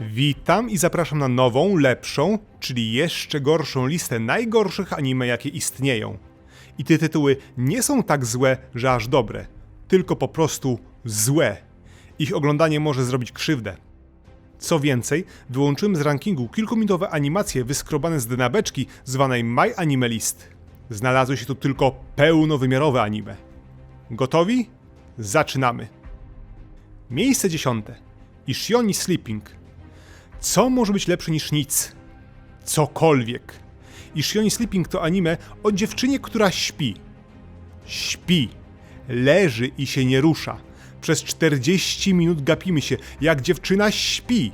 Witam i zapraszam na nową, lepszą, czyli jeszcze gorszą listę najgorszych anime, jakie istnieją. I te tytuły nie są tak złe, że aż dobre, tylko po prostu złe. Ich oglądanie może zrobić krzywdę. Co więcej, wyłączyłem z rankingu kilkuminutowe animacje wyskrobane z dynabeczki zwanej My Anime List. Znalazły się tu tylko pełnowymiarowe anime. Gotowi? Zaczynamy. Miejsce dziesiąte. Ishioni Sleeping. Co może być lepsze niż nic? Cokolwiek. Ishioni Sleeping to anime o dziewczynie, która śpi. Śpi. Leży i się nie rusza. Przez 40 minut gapimy się, jak dziewczyna śpi.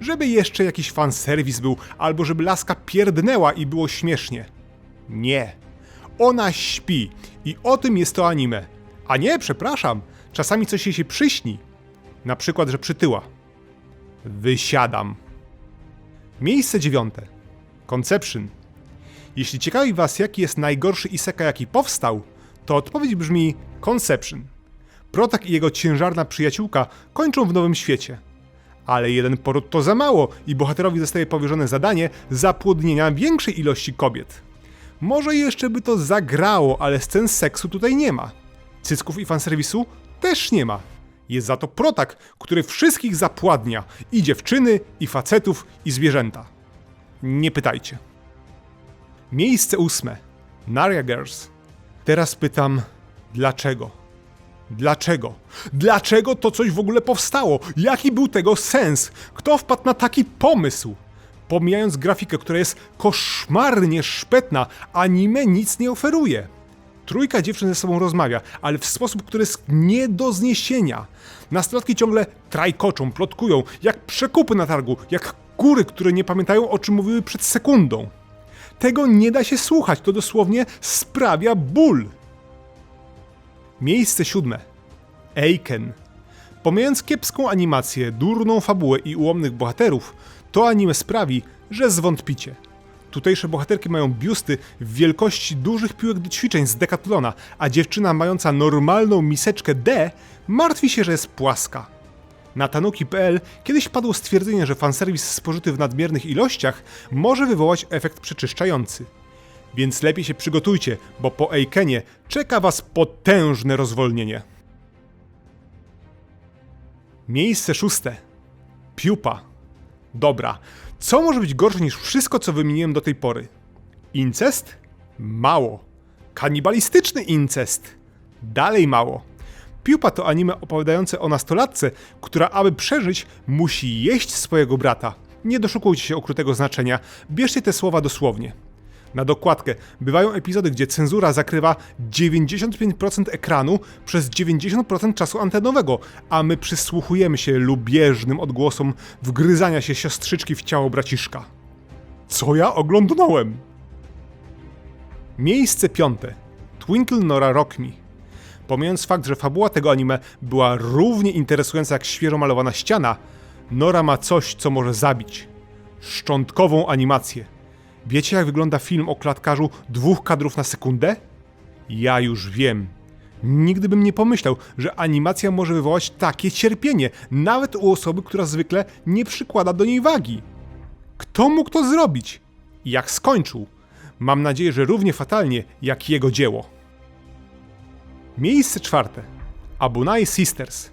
Żeby jeszcze jakiś fanserwis był, albo żeby laska pierdnęła i było śmiesznie. Nie. Ona śpi i o tym jest to anime. A nie, przepraszam, czasami coś jej się przyśni. Na przykład, że przytyła. Wysiadam. Miejsce dziewiąte. Conception. Jeśli ciekawi was, jaki jest najgorszy isekai, jaki powstał, to odpowiedź brzmi Conception. Protak i jego ciężarna przyjaciółka kończą w nowym świecie. Ale jeden poród to za mało i bohaterowi zostaje powierzone zadanie zapłodnienia większej ilości kobiet. Może jeszcze by to zagrało, ale scen seksu tutaj nie ma. Cycków i fanserwisu też nie ma. Jest za to protak, który wszystkich zapładnia i dziewczyny, i facetów, i zwierzęta. Nie pytajcie. Miejsce ósme. Naria Girls. Teraz pytam, dlaczego? Dlaczego? Dlaczego to coś w ogóle powstało? Jaki był tego sens? Kto wpadł na taki pomysł? Pomijając grafikę, która jest koszmarnie szpetna, anime nic nie oferuje. Trójka dziewczyn ze sobą rozmawia, ale w sposób, który jest nie do zniesienia. Nastolatki ciągle trajkoczą, plotkują, jak przekupy na targu, jak kury, które nie pamiętają o czym mówiły przed sekundą. Tego nie da się słuchać, to dosłownie sprawia ból. Miejsce siódme. Eiken. Pomijając kiepską animację, durną fabułę i ułomnych bohaterów, to anime sprawi, że zwątpicie. Tutejsze bohaterki mają biusty w wielkości dużych piłek do ćwiczeń z Decathlona, a dziewczyna mająca normalną miseczkę D martwi się, że jest płaska. Na tanuki.pl kiedyś padło stwierdzenie, że fanserwis spożyty w nadmiernych ilościach może wywołać efekt przeczyszczający. Więc lepiej się przygotujcie, bo po Eikenie czeka was potężne rozwolnienie. Miejsce szóste. Piupa. Dobra, co może być gorsze niż wszystko, co wymieniłem do tej pory? Incest? Mało. Kanibalistyczny incest? Dalej mało. Piupa to anime opowiadające o nastolatce, która aby przeżyć musi jeść swojego brata. Nie doszukujcie się okrutego znaczenia, bierzcie te słowa dosłownie. Na dokładkę, bywają epizody, gdzie cenzura zakrywa 95% ekranu przez 90% czasu antenowego, a my przysłuchujemy się lubieżnym odgłosom wgryzania się siostrzyczki w ciało braciszka. Co ja oglądnąłem? Miejsce piąte. Twinkle Nora Rock Me. Pomijając fakt, że fabuła tego anime była równie interesująca jak świeżo malowana ściana, Nora ma coś, co może zabić. Szczątkową animację. Wiecie, jak wygląda film o klatkarzu dwóch kadrów na sekundę? Ja już wiem. Nigdy bym nie pomyślał, że animacja może wywołać takie cierpienie, nawet u osoby, która zwykle nie przykłada do niej wagi. Kto mógł to zrobić? Jak skończył? Mam nadzieję, że równie fatalnie jak jego dzieło. Miejsce czwarte. Abunai Sisters.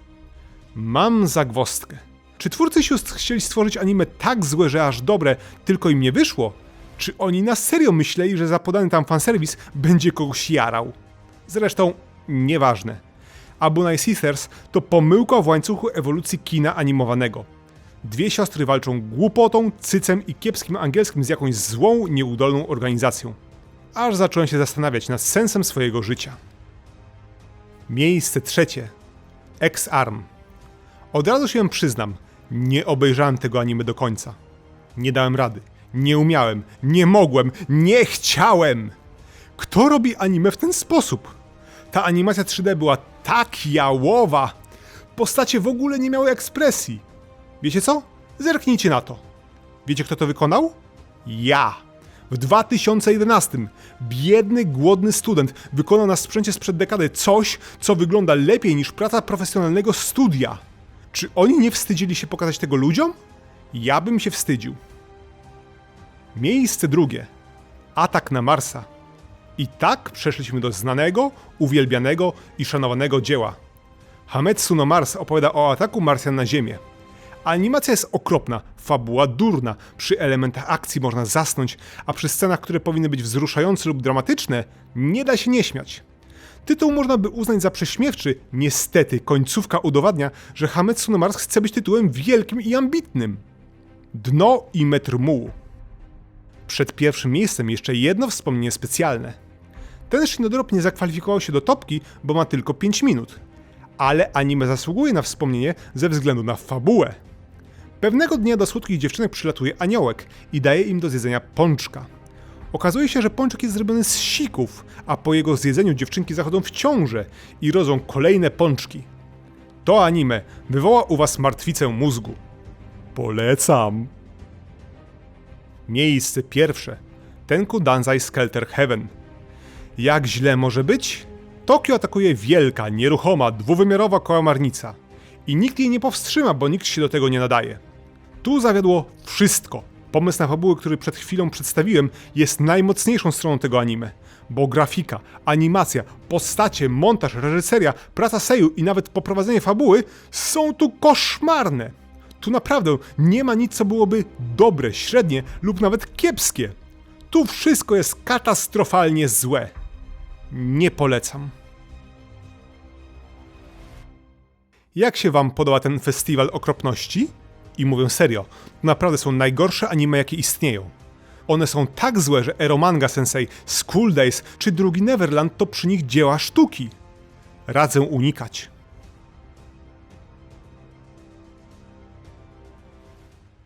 Mam zagwostkę. Czy twórcy sióstr chcieli stworzyć anime tak złe, że aż dobre, tylko im nie wyszło? Czy oni na serio myśleli, że za podany tam fanserwis będzie kogoś jarał? Zresztą, nieważne. Abunai Sisters to pomyłka w łańcuchu ewolucji kina animowanego. Dwie siostry walczą głupotą, cycem i kiepskim angielskim z jakąś złą, nieudolną organizacją. Aż zacząłem się zastanawiać nad sensem swojego życia. Miejsce trzecie. X-Arm. Od razu się przyznam, nie obejrzałem tego anime do końca. Nie dałem rady. Nie umiałem, nie mogłem, nie chciałem! Kto robi anime w ten sposób? Ta animacja 3D była tak jałowa! Postacie w ogóle nie miały ekspresji. Wiecie co? Zerknijcie na to. Wiecie kto to wykonał? Ja! W 2011 biedny, głodny student wykonał na sprzęcie sprzed dekady coś, co wygląda lepiej niż praca profesjonalnego studia. Czy oni nie wstydzili się pokazać tego ludziom? Ja bym się wstydził. Miejsce drugie. Atak na Marsa. I tak przeszliśmy do znanego, uwielbianego i szanowanego dzieła. Hametsu no Mars opowiada o ataku Marsjan na Ziemię. Animacja jest okropna, fabuła durna, przy elementach akcji można zasnąć, a przy scenach, które powinny być wzruszające lub dramatyczne, nie da się nie śmiać. Tytuł można by uznać za prześmiewczy, niestety końcówka udowadnia, że Hametsu no Mars chce być tytułem wielkim i ambitnym. Dno i metr mułu. Przed pierwszym miejscem jeszcze jedno wspomnienie specjalne. Ten Shinodrop nie zakwalifikował się do topki, bo ma tylko 5 minut. Ale anime zasługuje na wspomnienie ze względu na fabułę. Pewnego dnia do słodkich dziewczynek przylatuje aniołek i daje im do zjedzenia pączka. Okazuje się, że pączek jest zrobiony z sików, a po jego zjedzeniu dziewczynki zachodzą w ciążę i rodzą kolejne pączki. To anime wywoła u was martwicę mózgu. Polecam. Miejsce pierwsze. Tenku Danzai Skelter Heaven. Jak źle może być? Tokio atakuje wielka, nieruchoma, dwuwymiarowa kałamarnica. I nikt jej nie powstrzyma, bo nikt się do tego nie nadaje. Tu zawiodło wszystko. Pomysł na fabułę, który przed chwilą przedstawiłem, jest najmocniejszą stroną tego anime. Bo grafika, animacja, postacie, montaż, reżyseria, praca seju i nawet poprowadzenie fabuły są tu koszmarne. Tu naprawdę nie ma nic, co byłoby dobre, średnie lub nawet kiepskie. Tu wszystko jest katastrofalnie złe. Nie polecam. Jak się wam podoba ten festiwal okropności? I mówię serio, naprawdę są najgorsze anime, jakie istnieją. One są tak złe, że Eromanga Sensei, School Days czy drugi Neverland to przy nich dzieła sztuki. Radzę unikać.